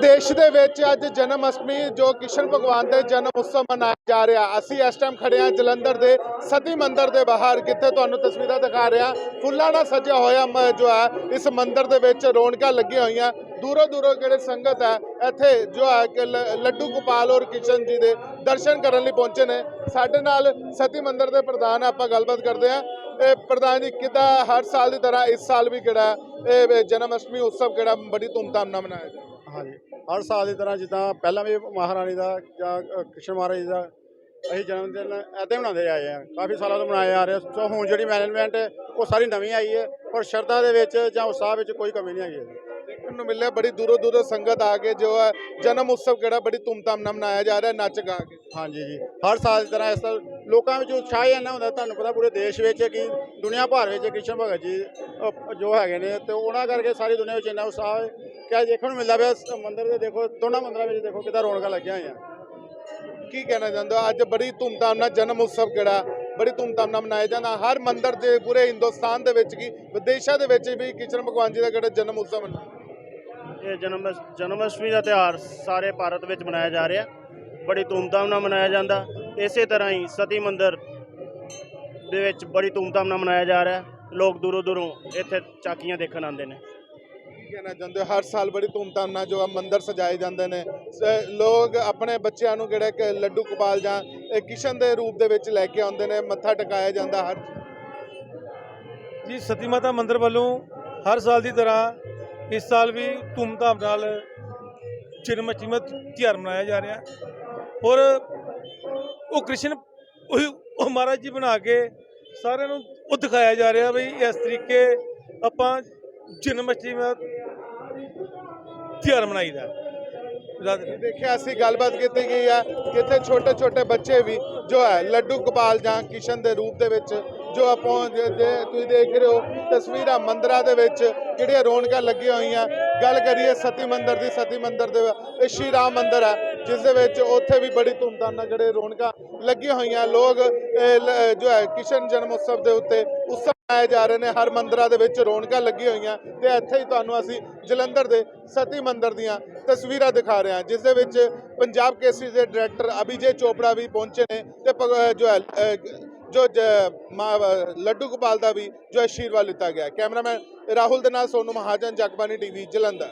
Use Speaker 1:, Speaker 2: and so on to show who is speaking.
Speaker 1: ਦੇਸ਼ ਦੇ ਵਿੱਚ ਅੱਜ ਜਨਮ ਅਸ਼ਟਮੀ ਜੋ ਕ੍ਰਿਸ਼ਨ ਭਗਵਾਨ ਦੇ ਜਨਮ ਉਤਸਵ ਮਨਾਇਆ ਜਾ ਰਿਹਾ, ਅਸੀਂ ਇਸ ਟਾਈਮ ਖੜੇ ਹਾਂ ਜਲੰਧਰ ਦੇ ਸਤੀ ਮੰਦਰ ਦੇ ਬਾਹਰ ਕਿੱਥੇ ਤੁਹਾਨੂੰ ਤਸਵੀਰਾਂ ਦਿਖਾ ਰਿਹਾ। ਫੁੱਲਾਂ ਨਾਲ ਸਜਿਆ ਹੋਇਆ ਮ- ਜੋ ਹੈ, ਇਸ ਮੰਦਰ ਦੇ ਵਿੱਚ ਰੌਣਕਾਂ ਲੱਗੀਆਂ ਹੋਈਆਂ। ਦੂਰੋਂ ਦੂਰੋਂ ਜਿਹੜੇ ਸੰਗਤ ਹੈ, ਇੱਥੇ ਜੋ ਹੈ ਕਿ ਲ- ਲੱਡੂ ਗੋਪਾਲ ਔਰ ਕਿਸ਼ਨ ਜੀ ਦੇ ਦਰਸ਼ਨ ਕਰਨ ਲਈ ਪਹੁੰਚੇ ਨੇ। ਸਾਡੇ ਨਾਲ ਸਤੀ ਮੰਦਰ ਦੇ ਪ੍ਰਧਾਨ ਆਪਾਂ ਗੱਲਬਾਤ ਕਰਦੇ ਹਾਂ। ਇਹ ਪ੍ਰਧਾਨ ਜੀ, ਕਿੱਦਾਂ ਹਰ ਸਾਲ ਦੀ ਤਰ੍ਹਾਂ ਇਸ ਸਾਲ ਵੀ ਕਿਹੜਾ ਇਹ ਜਨਮ ਅਸ਼ਟਮੀ ਉਤਸਵ ਕਿਹੜਾ ਬੜੀ ਧੂਮਧਾਮ ਨਾਲ ਮਨਾਇਆ ਜਾ
Speaker 2: ਹਾਂਜੀ। ਹਰ ਸਾਲ ਦੀ ਤਰ੍ਹਾਂ ਜਿੱਦਾਂ ਪਹਿਲਾਂ ਵੀ ਮਹਾਰਾਣੀ ਦਾ ਜਾਂ ਕ੍ਰਿਸ਼ਨ ਮਹਾਰਾਜ ਦਾ ਅਸੀਂ ਜਨਮ ਦਿਨ ਐਦਾਂ ਮਨਾਉਂਦੇ ਆਏ ਆ ਕਾਫੀ ਸਾਲਾਂ ਤੋਂ ਮਨਾਏ ਆ ਰਹੇ। ਸੋ ਹੁਣ ਜਿਹੜੀ ਮੈਨੇਜਮੈਂਟ ਹੈ ਉਹ ਸਾਰੀ ਨਵੀਂ ਆਈ ਹੈ। ਪਰ ਸ਼ਰਧਾ ਦੇ ਵਿੱਚ ਜਾਂ ਉਤਸ਼ਾਹ ਵਿੱਚ ਕੋਈ ਕਮੀ ਨਹੀਂ ਆਈ ਹੈ
Speaker 1: ਦੇਖਣ ਨੂੰ ਮਿਲਿਆ ਬੜੀ ਦੂਰੋਂ ਦੂਰੋਂ ਸੰਗਤ ਆ ਕੇ ਜੋ ਹੈ ਜਨਮ ਉਤਸਵ ਕਿਹੜਾ ਬੜੀ ਧੂਮਧਾਮ ਨਾਲ ਮਨਾਇਆ ਜਾ ਰਿਹਾ ਨੱਚ ਗਾ ਕੇ।
Speaker 2: ਹਾਂਜੀ ਜੀ ਹਰ ਸਾਲ ਦੀ ਤਰ੍ਹਾਂ ਇਸ ਸਾਲ ਲੋਕਾਂ ਵਿੱਚ ਉਤਸ਼ਾਹ ਹੀ ਇੰਨਾ ਹੁੰਦਾ ਤੁਹਾਨੂੰ ਪਤਾ ਪੂਰੇ ਦੇਸ਼ ਵਿੱਚ ਕਿ ਦੁਨੀਆ ਭਰ ਵਿੱਚ ਕ੍ਰਿਸ਼ਨ ਭਗਤ ਜੀ ਜੋ ਹੈਗੇ ਨੇ ਤੇ ਉਹਨਾਂ ਕਰਕੇ ਸਾਰੀ ਦੁਨੀਆ ਵਿੱਚ ਇੰਨਾ ਉਤਸ਼ਾਹ ਹੈ ਕਿ ਅੱਜ ਦੇਖਣ ਨੂੰ ਮਿਲਦਾ ਪਿਆ ਮੰਦਿਰ ਦੇ ਦੇਖੋ ਦੋਨਾਂ ਮੰਦਿਰਾਂ ਵਿੱਚ ਦੇਖੋ ਕਿੱਦਾਂ ਰੌਣਕਾਂ ਲੱਗੀਆਂ ਹੋਈਆਂ।
Speaker 1: ਕੀ ਕਹਿਣਾ ਚਾਹੁੰਦੇ ਹੋ? ਅੱਜ ਬੜੀ ਧੂਮਧਾਮ ਨਾਲ ਜਨਮ ਉਤਸਵ ਕਿਹੜਾ ਬੜੀ ਧੂਮਧਾਮ ਨਾਲ ਮਨਾਇਆ ਜਾਂਦਾ। ਹਰ ਮੰਦਿਰ ਦੇ ਪੂਰੇ ਹਿੰਦੁਸਤਾਨ ਦੇ ਵਿੱਚ ਕੀ ਵਿਦੇਸ਼ਾਂ ਦੇ ਵਿੱਚ ਵੀ ਕ੍ਰਿਸ਼ਨ ਭਗਵਾਨ ਜੀ ਦਾ ਕਿਹੜਾ ਜਨਮ ਉਤਸਵ ਮਨਾਇਆ
Speaker 3: ਇਹ ਜਨਮ ਜਨਮ ਅਸ਼ਟਮੀ ਦਾ ਤਿਉਹਾਰ ਸਾਰੇ ਭਾਰਤ ਵਿੱਚ ਮਨਾਇਆ ਜਾ ਰਿਹਾ। ਬੜੀ ਧੂਮਧਾਮ ਨਾਲ ਮਨਾਇਆ ਜਾਂਦਾ। ਇਸੇ ਤਰ੍ਹਾਂ ਹੀ ਸਤੀ ਮੰਦਿਰ ਦੇ ਵਿੱਚ ਬੜੀ ਧੂਮਧਾਮ ਨਾਲ ਮਨਾਇਆ ਜਾ ਰਿਹਾ। ਲੋਕ ਦੂਰੋਂ ਦੂਰੋਂ ਇੱਥੇ ਚਾਕੀਆਂ ਦੇਖਣ ਆਉਂਦੇ ਨੇ।
Speaker 1: ਕੀ ਕਹਿਣਾ ਚਾਹੁੰਦੇ ਹਰ ਸਾਲ ਬੜੀ ਧੂਮਧਾਮ ਨਾਲ ਜੋ ਆ ਮੰਦਿਰ ਸਜਾਏ ਜਾਂਦੇ ਨੇ। ਸ- ਲੋਕ ਆਪਣੇ ਬੱਚਿਆਂ ਨੂੰ ਕਿਹੜਾ ਕਿ ਲੱਡੂ ਗੋਪਾਲ ਜਾਂ ਇਹ ਕਿਸ਼ਨ ਦੇ ਰੂਪ ਦੇ ਵਿੱਚ ਲੈ ਕੇ ਆਉਂਦੇ ਨੇ। ਮੱਥਾ ਟਿਕਾਇਆ ਜਾਂਦਾ ਹਰ
Speaker 4: ਜੀ ਸਤੀ ਮਾਤਾ ਮੰਦਿਰ ਵੱਲੋਂ ਹਰ ਸਾਲ ਦੀ ਤਰ੍ਹਾਂ ਇਸ ਸਾਲ ਵੀ ਧੂਮਧਾਮ ਨਾਲ ਜਨਮ ਅਸ਼ਟਮੀ ਦਾ ਤਿਉਹਾਰ ਮਨਾਇਆ ਜਾ ਰਿਹਾ। ਔਰ ਉਹ ਕ੍ਰਿਸ਼ਨ ਉਹ ਉਹ ਮਹਾਰਾਜ ਜੀ ਬਣਾ ਕੇ ਸਾਰਿਆਂ ਨੂੰ ਉਹ ਦਿਖਾਇਆ ਜਾ ਰਿਹਾ ਵੀ ਇਸ ਤਰੀਕੇ ਆਪਾਂ ਜਨਮ ਅਸ਼ਟਮੀ ਦਾ ਤਿਉਹਾਰ ਮਨਾਈਦਾ। ਰਾਧੇ
Speaker 1: ਦੇਖਿਆ, ਅਸੀਂ ਗੱਲਬਾਤ ਕੀਤੀ ਗਈ ਹੈ ਕਿਤੇ ਛੋਟੇ ਛੋਟੇ ਬੱਚੇ ਵੀ, ਜੋ ਹੈ, ਲੱਡੂ ਗੋਪਾਲ ਜਾਂ ਕਿਸ਼ਨ ਦੇ ਰੂਪ ਦੇ ਵਿੱਚ, ਜੋ ਆਪਾਂ ਜੇ ਤੁਸੀਂ ਦੇਖ ਰਹੇ ਹੋ, ਤਸਵੀਰਾਂ ਮੰਦਰਾਂ ਦੇ ਵਿੱਚ, ਜਿਹੜੀਆਂ ਰੌਣਕਾਂ ਲੱਗੀਆਂ ਹੋਈਆਂ। ਗੱਲ ਕਰੀਏ ਸਤੀ ਮੰਦਰ ਦੀ, ਸਤੀ ਮੰਦਰ ਦੇ ਇਹ ਸ਼੍ਰੀ ਰਾਮ ਮੰਦਰ ਹੈ, ਜਿਸ ਦੇ ਵਿੱਚ ਉੱਥੇ ਵੀ ਬੜੀ ਧੂਮਧਾਮ ਨਾਲ ਜਿਹੜੇ ਰੌਣਕਾਂ ਲੱਗੀਆਂ ਹੋਈਆਂ। ਲੋਕ ਜੋ ਹੈ, ਕਿਸ਼ਨ ਜਨਮ ਉਤਸਵ ਦੇ ਉੱਤੇ ਉਸ ਮਨਾਏ ਜਾ ਰਹੇ ਨੇ, ਹਰ ਮੰਦਰਾਂ ਦੇ ਵਿੱਚ ਰੌਣਕਾਂ ਲੱਗੀਆਂ ਹੋਈਆਂ ਤੇ ਇੱਥੇ ਹੀ ਤੁਹਾਨੂੰ ਅਸੀਂ ਜਲੰਧਰ ਦੇ ਸਤੀ ਮੰਦਰ ਦੀਆਂ ਤਸਵੀਰਾਂ ਦਿਖਾ ਰਹੇ ਹਾਂ, ਜਿਸ ਦੇ ਵਿੱਚ ਪੰਜਾਬ ਕੇਸਰੀ ਦੇ ਡਾਇਰੈਕਟਰ ਅਭਿਜੇ ਚੋਪੜਾ ਵੀ ਪਹੁੰਚੇ ਨੇ ਤੇ ਭਗ- ਜੋ ਹੈ ਜੋ, ਜ- ਮਾ- ਲੱਡੂ ਗੋਪਾਲ ਦਾ ਵੀ ਜੋ ਆਸ਼ੀਰਵਾਦ ਲਿੱਤਾ ਗਿਆ ਕੈਮਰਾਮੈਨ ਰਾਹੁਲ ਦੇ ਨਾਲ ਸੋਨੂ ਮਹਾਜਨ ਜਗਬਾਨੀ ਟੀਵੀ, ਜਲੰਧਰ।